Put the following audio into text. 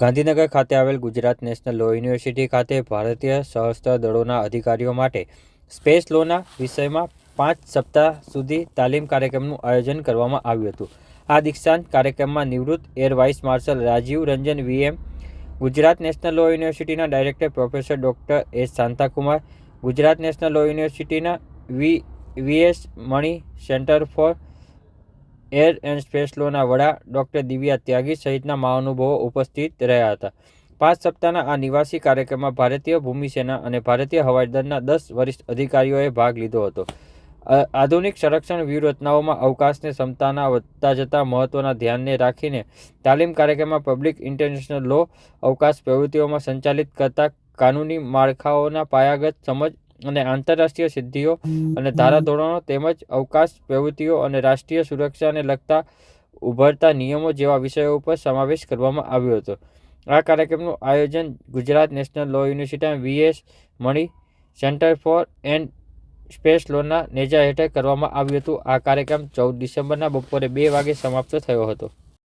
ગાંધીનગર ખાતે આવેલ Gujarat national law university ખાતે ભારતીય સશસ્ત્ર દળોના અધિકારીઓ માટે સ્પેસ લોના વિષયમાં પાંચ સપ્તાહ સુધી તાલીમ કાર્યક્રમનું આયોજન કરવામાં આવ્યું હતું. આ દીક્ષાંત કાર્યક્રમમાં નિવૃત્ત air vice marshal Rajiv Ranjan VM, Gujarat national law યુનિવર્સિટીના director professor doctor S Shantakumar, Gujarat national law યુનિવર્સિટીના V, VS Mani centre for air and space લોના વડા ડૉક્ટર દિવ્યા ત્યાગી સહિતના મહાનુભાવો ઉપસ્થિત રહ્યા હતા. પાંચ સપ્તાહના આ નિવાસી કાર્યક્રમમાં ભારતીય ભૂમિસેના અને ભારતીય હવાઈ દળના દસ વરિષ્ઠ અધિકારીઓએ ભાગ લીધો હતો. આધુનિક સંરક્ષણ વ્યૂહરચનાઓમાં અવકાશને ક્ષમતાના વધતા જતા મહત્વના ધ્યાનને રાખીને તાલીમ કાર્યક્રમમાં પબ્લિક ઇન્ટરનેશનલ લો અવકાશ પ્રવૃત્તિઓમાં સંચાલિત કરતા કાનૂની માળખાઓના પાયાગત સમજ અને આંતરરાષ્ટ્રીય સિદ્ધિઓ અને ધારાધોરણો તેમજ અવકાશ પ્રવૃત્તિઓ અને રાષ્ટ્રીય સુરક્ષાને લગતા ઉભરતા નિયમો જેવા વિષયો ઉપર સમાવેશ કરવામાં આવ્યો હતો. આ કાર્યક્રમનું આયોજન Gujarat national law university VS Mani centre for and space લોના નેજા હેઠળ કરવામાં આવ્યું હતું. આ કાર્યક્રમ ચૌદ ડિસેમ્બરના બપોરે બે વાગે સમાપ્ત થયો હતો.